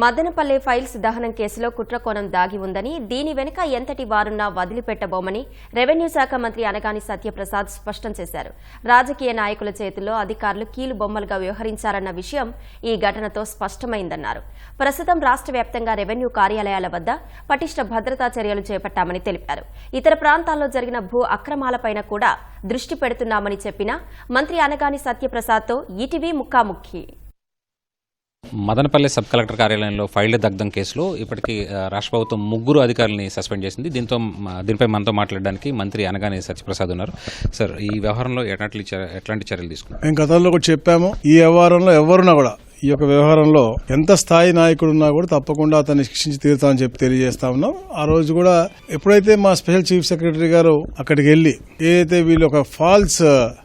Madanapalle files దహనం కేసులో కుట్రకోణం దాగి ఉందని దీని వెనుక ఎంతటి వారున్నా వదిలిపెట్టబోమని రెవెన్యూ శాఖ మంత్రి అనగాని సత్యప్రసాద్ స్పష్టం చేశారు. రాజకీయ నాయకుల చేతుల్లో అధికారులు కీలు బొమ్మలుగా వ్యవహరించారన్న విషయం ఈ ఘటనతో స్పష్టమైందన్నారు. ప్రస్తుతం రాష్ట్ర వ్యాప్తంగా రెవెన్యూ కార్యాలయాల వద్ద పటిష్ట భద్రతా చర్యలు చేపట్టామని తెలిపారు. ఇతర ప్రాంతాల్లో జరిగిన భూ అక్రమాలపైన కూడా దృష్టి పెడుతున్నామని చెప్పిన మంత్రి అనగాని సత్యప్రసాద్తో ఇటీవీ ముఖాముఖి. మదనపల్లి సబ్ కలెక్టర్ కార్యాలయంలో ఫైళ్ళ దగ్ధం కేసులో ఇప్పటికీ రాష్ట్ర ప్రభుత్వం ముగ్గురు అధికారులని సస్పెండ్ చేసింది. దీంతో దీనిపై మనతో మాట్లాడడానికి మంత్రి అనగానే సత్యప్రసాద్ ఉన్నారు. సార్ ఈ వ్యవహారంలో ఎట్లాంటి చర్య- ఎట్లాంటి చర్యలు తీసుకున్నారు మేము గతంలో కూడా చెప్పాము. ఈ వ్యవహారంలో ఎవరున్నా కూడా ఈ యొక్క వ్యవహారంలో ఎంత స్థాయి నాయకుడు ఉన్నా కూడా తప్పకుండా అతన్ని శిక్షించి తీరుతామని చెప్పి తెలియజేస్తా ఉన్నాం. ఆ రోజు కూడా ఎప్పుడైతే మా స్పెషల్ చీఫ్ సెక్రటరీ గారు అక్కడికి వెళ్ళి ఏదైతే వీళ్ళు ఒక ఫాల్స్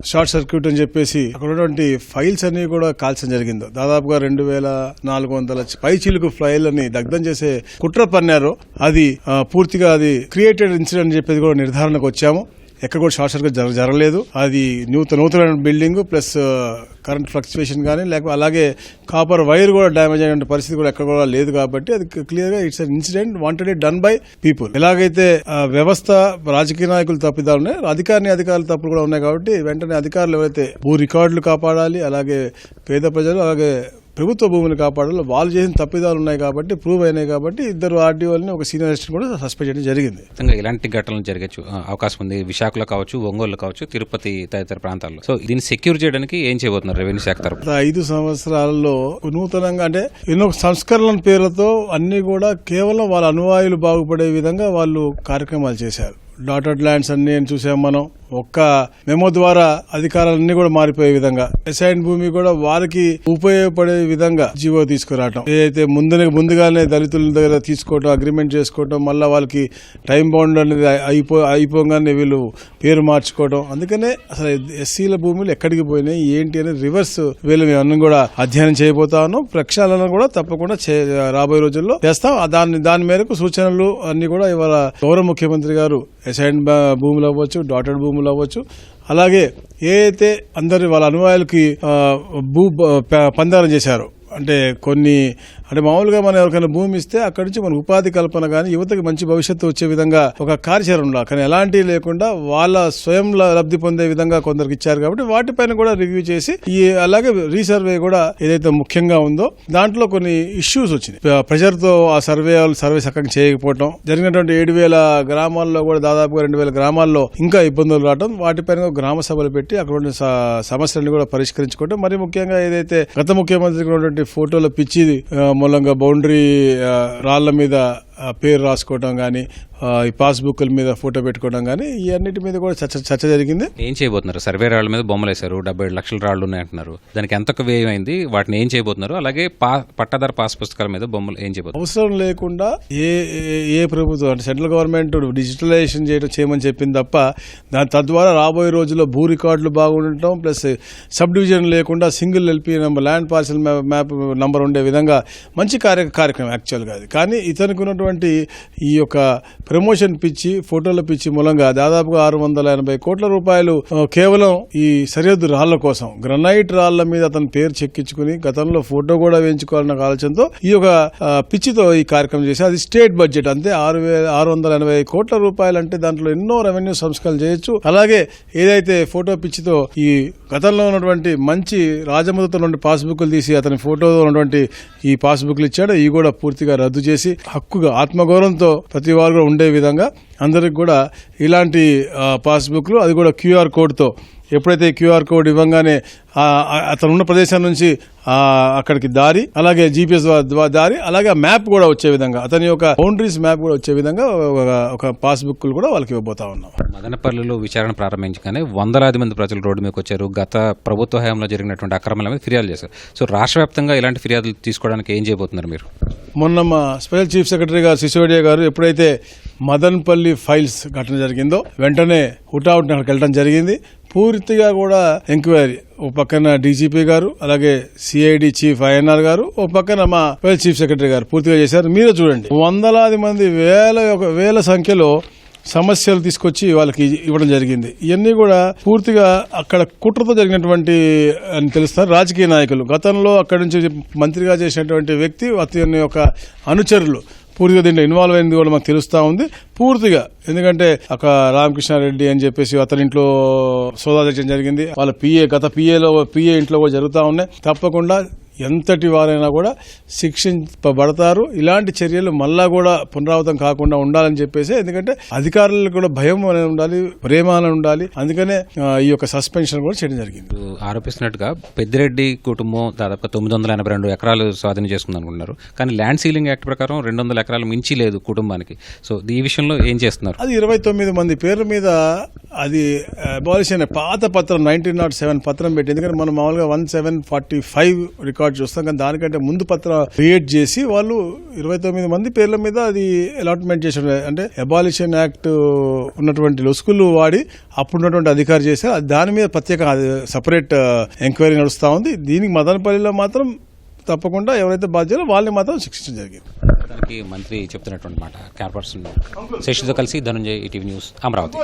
షార్ట్ సర్క్యూట్ అని చెప్పేసి అక్కడ ఉన్నటువంటి ఫైల్స్ అన్ని కూడా కాల్చడం జరిగిందో దాదాపుగా రెండు వేల నాలుగు వందల పై చిలుకు ఫైల్ అని దగ్ధం చేసే కుట్ర పన్నారు అది పూర్తిగా అది క్రియేటెడ్ ఇన్సిడెంట్ అని చెప్పేది కూడా నిర్ధారణకు వచ్చాము. ఎక్కడ కూడా షార్ట్ సర్క్యూట్ జర జరగలేదు. అది నూతన నూతన బిల్డింగ్ ప్లస్ కరెంట్ ఫ్లక్చువేషన్ కానీ లేకపోతే అలాగే కాపర్ వైర్ కూడా డ్యామేజ్ అయిన పరిస్థితి కూడా ఎక్కడ కూడా లేదు కాబట్టి అది క్లియర్గా it's it's incident wanted done by people ఎలాగైతే వ్యవస్థ రాజకీయ నాయకులు తప్పిదాలు ఉన్నాయి అధికారిని అధికారులు తప్పులు కూడా ఉన్నాయి కాబట్టి వెంటనే అధికారులు ఎవరైతే భూ రికార్డులు కాపాడాలి అలాగే పేద ప్రజలు అలాగే ప్రభుత్వ భూమిని కాపాడాలి వాళ్ళు చేసిన తప్పిదాలు ఉన్నాయి కాబట్టి ప్రూవ్ అయినాయి కాబట్టి ఇద్దరు ఆర్డీఓల్ని ఒక సీనియర్ అసిస్టెంట్ కూడా సస్పెండ్ చేయడం జరిగింది. ఇలాంటి ఘటనలు జరగచ్చు అవకాశం ఉంది. విశాఖలో కావచ్చు ఒంగోలు కావచ్చు తిరుపతి తదితర ప్రాంతాల్లో. సో దీన్ని సెక్యూర్ చేయడానికి ఏం చేయబోతున్నారు రెవెన్యూ శాఖ తరపు ఐదు సంవత్సరాలలో నూతనంగా అంటే ఎన్నో సంస్కరణల పేర్లతో అన్ని కూడా కేవలం వాళ్ళ అనువాయులు బాగుపడే విధంగా వాళ్ళు కార్యక్రమాలు చేశారు. డాటెడ్ ల్యాండ్స్ అన్ని చూసాం మనం. ఒక్క మెమో ద్వారా అధికారాలన్నీ కూడా మారిపోయే విధంగా. అసైన్ భూమి కూడా వారికి ఉపయోగపడే విధంగా జీవో తీసుకురావటం. ఏదైతే ముందునే ముందుగానే దళితుల దగ్గర తీసుకోవటం అగ్రిమెంట్ చేసుకోవటం మళ్ళీ వాళ్ళకి టైం బౌండ్ అనేది అయిపో అయిపోగానే వీళ్ళు పేరు మార్చుకోవడం అందుకనే అసలు ఎస్సీల భూములు ఎక్కడికి పోయినాయి ఏంటి అనేది రివర్స్ వీళ్ళు మేము కూడా అధ్యయనం చేయబోతాను ప్రక్షాళన కూడా తప్పకుండా చే- రాబోయే రోజుల్లో చేస్తాం. దాని దాని మేరకు సూచనలు అన్ని కూడా ఇవాళ గౌరవ ముఖ్యమంత్రి గారు అసైన్ భూములు అవ్వచ్చు డాటెడ్ భూములు అవ్వచ్చు. అలాగే ఏ అయితే అందరి వాళ్ళ అనువాయులకి భూ ప- పందారం చేశారో అంటే కొన్ని అంటే మామూలుగా మనం ఎవరికైనా భూమి ఇస్తే అక్కడి నుంచి మన ఉపాధి కల్పన కానీ యువతకి మంచి భవిష్యత్తు వచ్చే విధంగా ఒక కార్యాచరణ ఉండాలి. కానీ ఎలాంటివి లేకుండా వాళ్ళ స్వయం లబ్ధి పొందే విధంగా కొందరికి ఇచ్చారు కాబట్టి వాటిపైన కూడా రివ్యూ చేసి ఈ అలాగే రీసర్వే కూడా ఏదైతే ముఖ్యంగా ఉందో దాంట్లో కొన్ని ఇష్యూస్ వచ్చినాయి. ప్ర- ప్రెషర్తో ఆ సర్వే వాళ్ళు సర్వే సక్కగా చేయకపోవడం జరిగినటువంటి ఏడు వేల గ్రామాల్లో కూడా దాదాపుగా రెండు వేల గ్రామాల్లో ఇంకా ఇబ్బందులు రావడం వాటిపైన గ్రామ సభలు పెట్టి అక్కడ సమస్యలను కూడా పరిష్కరించుకోవడం మరి ముఖ్యంగా ఏదైతే గత ముఖ్యమంత్రికి ఉన్నటువంటి ఫోటోల పిచ్చి ఆ, మూలంగా బౌండరీ ఆ, రాళ్ళ మీద పేరు రాసుకోవటం కానీ ఈ పాస్బుక్ల మీద ఫోటో పెట్టుకోవడం కానీ ఈ అన్నిటి మీద కూడా చర్చ చర్చ జరిగింది. ఏం చేయబోతున్నారు? సర్వే రాళ్ళ మీద బొమ్మలు వేశారు డెబ్బై ఏడు లక్షల రాళ్ళు ఉన్నాయంటున్నారు దానికి ఎంత వ్యయం అయింది? వాటిని ఏం చేయబోతున్నారు? అలాగే పా పట్టాదారు పాస్ పుస్తకాల మీద బొమ్మలు ఏం చేయబోతున్నారు? అవసరం లేకుండా ఏ ఏ- ఏ ప్రభుత్వం అంటే సెంట్రల్ గవర్నమెంట్ డిజిటలైజేషన్ చేయడం చేయమని చెప్పింది తప్ప దాని తద్వారా రాబోయే రోజుల్లో భూ రికార్డులు బాగుండటం ప్లస్ సబ్ డివిజన్ లేకుండా single LP number land parcel map number ఉండే విధంగా మంచి కార్య కార్యక్రమం యాక్చువల్గా అది. కానీ ఇతనికి ఉన్నటువంటి ఈ యొక్క ప్రమోషన్ పిచ్చి ఫోటోల పిచ్చి మూలంగా దాదాపుగా ఆరు వందల ఎనభై కోట్ల రూపాయలు కేవలం ఈ సరిహద్దు రాళ్ళ కోసం గ్రనైట్ రాళ్ళ మీద అతని పేరు చెక్కించుకుని గతంలో ఫోటో కూడా వేయించుకోవాలన్న ఆలోచనతో ఈ యొక్క పిచ్చితో ఈ కార్యక్రమం చేసి అది స్టేట్ బడ్జెట్ అంతే ఆరు వేల ఆరు వందల ఎనభై కోట్ల రూపాయలు అంటే దాంట్లో ఎన్నో రెవెన్యూ సంస్కరణలు చేయొచ్చు. అలాగే ఏదైతే ఫోటో పిచ్చితో ఈ గతంలో ఉన్నటువంటి మంచి రాజముద్రతో నుండి పాస్బుక్లు తీసి అతని ఫోటో ఉన్నటువంటి ఈ పాస్బుక్లు ఇచ్చాడు ఇవి కూడా పూర్తిగా రద్దు చేసి హక్కుగా ఆత్మగౌరవంతో ప్రతి వారు కూడా ఉండే విధంగా అందరికి కూడా ఇలాంటి పాస్బుక్లు అది కూడా క్యూఆర్ కోడ్తో ఎప్పుడైతే క్యూఆర్ కోడ్ ఇవ్వగానే అతను ఉన్న ప్రదేశం నుంచి అక్కడికి దారి అలాగే జీపీఎస్ దారి అలాగే మ్యాప్ కూడా వచ్చే విధంగా అతని యొక్క బౌండరీస్ మ్యాప్ కూడా వచ్చే విధంగా ఒక- ఒక పాస్బుక్లు కూడా వాళ్ళకి ఇవ్వబోతా ఉన్నాం. మదనపల్లిలో విచారణ ప్రారంభించగానే వందలాది మంది ప్రజలు రోడ్డు మీకు వచ్చారు. గత ప్రభుత్వ హయాంలో జరిగినటువంటి అక్రమాల మీద ఫిర్యాదు చేశారు. సో రాష్ట్ర ఇలాంటి ఫిర్యాదులు తీసుకోవడానికి ఏం చేయబోతున్నారు మీరు? మొన్న మా స్పెషల్ చీఫ్ సెక్రటరీ గారు సిసోడియా గారు ఎప్పుడైతే మదన్పల్లి ఫైల్స్ ఘటన జరిగిందో వెంటనే హుటాహుటిన అక్కడికి వెళ్ళడం జరిగింది. పూర్తిగా కూడా ఎంక్వైరీ ఓ పక్కన డీజీపీ గారు అలాగే సిఐడి చీఫ్ ఐఎన్ఆర్ గారు ఓ పక్కన మా స్పెషల్ చీఫ్ సెక్రటరీ గారు పూర్తిగా చేశారు. మీరే చూడండి వందలాది మంది వేల వేల సంఖ్యలో సమస్యలు తీసుకొచ్చి వాళ్ళకి ఇవ్వడం జరిగింది. ఇవన్నీ కూడా పూర్తిగా అక్కడ కుట్రతో జరిగినటువంటి అని తెలుస్తారు రాజకీయ నాయకులు. గతంలో అక్కడి నుంచి మంత్రిగా చేసినటువంటి వ్యక్తి అతని యొక్క అనుచరులు. పూర్తిగా దీంట్లో ఇన్వాల్వ్ అయింది కూడా మాకు తెలుస్తూ ఉంది. పూర్తిగా. ఎందుకంటే ఒక రామకృష్ణారెడ్డి అని చెప్పేసి అతని ఇంట్లో సోదా చేయడం జరిగింది. వాళ్ళ పిఏ గత పిఏలో పిఏ ఇంట్లో కూడా జరుగుతూ ఉన్నాయి. తప్పకుండా ఎంతటి వారైనా కూడా శిక్షింపబడతారు. ఇలాంటి చర్యలు మళ్ళా కూడా పునరావృతం కాకుండా ఉండాలని చెప్పేసి ఎందుకంటే అధికారులకు కూడా భయం అనేది ఉండాలి ప్రేమ అనేది ఉండాలి. అందుకనే ఈ యొక్క సస్పెన్షన్ కూడా చేయడం జరిగింది. ఆరోపిస్తున్నట్టుగా పెద్దిరెడ్డి కుటుంబం దాదాపు తొమ్మిది వందల ఎనభై రెండు ఎకరాలు స్వాధీనం చేసుకుంది అనుకుంటున్నారు. కానీ ల్యాండ్ సీలింగ్ యాక్ట్ ప్రకారం రెండు వందల ఎకరాలు మించి లేదు కుటుంబానికి. సో ఈ విషయంలో ఏం చేస్తున్నారు? అది ఇరవై తొమ్మిది మంది పేర్ల మీద అది అబాలిషన్ పాత పత్రం నైన్టీన్ నాట్ సెవెన్ పత్రం పెట్టి ఎందుకంటే మనం మామూలుగా one seven forty five record చూస్తాం. కానీ దానికంటే ముందు పత్ర క్రియేట్ చేసి వాళ్ళు ఇరవై తొమ్మిది మంది పేర్ల మీద అది అలాట్మెంట్ చేసిన అంటే అబాలిషన్ యాక్ట్ ఉన్నటువంటి లొసుకులు వాడి అప్పుడున్నటువంటి అధికారి చేశారు. దాని మీద ప్రత్యేక సపరేట్ ఎంక్వైరీ నడుస్తూ ఉంది. దీనికి మదనపల్లిలో మాత్రం తప్పకుండా ఎవరైతే బాధ్యతలో వాళ్ళని మాత్రం శిక్షించడం జరిగింది. దానికి మంత్రి చెప్తున్నటువంటి మాట కార్పొరేషన్ శశితో కలిసి ధనుంజయ్ ఈటీవీ న్యూస్ అమరావతి.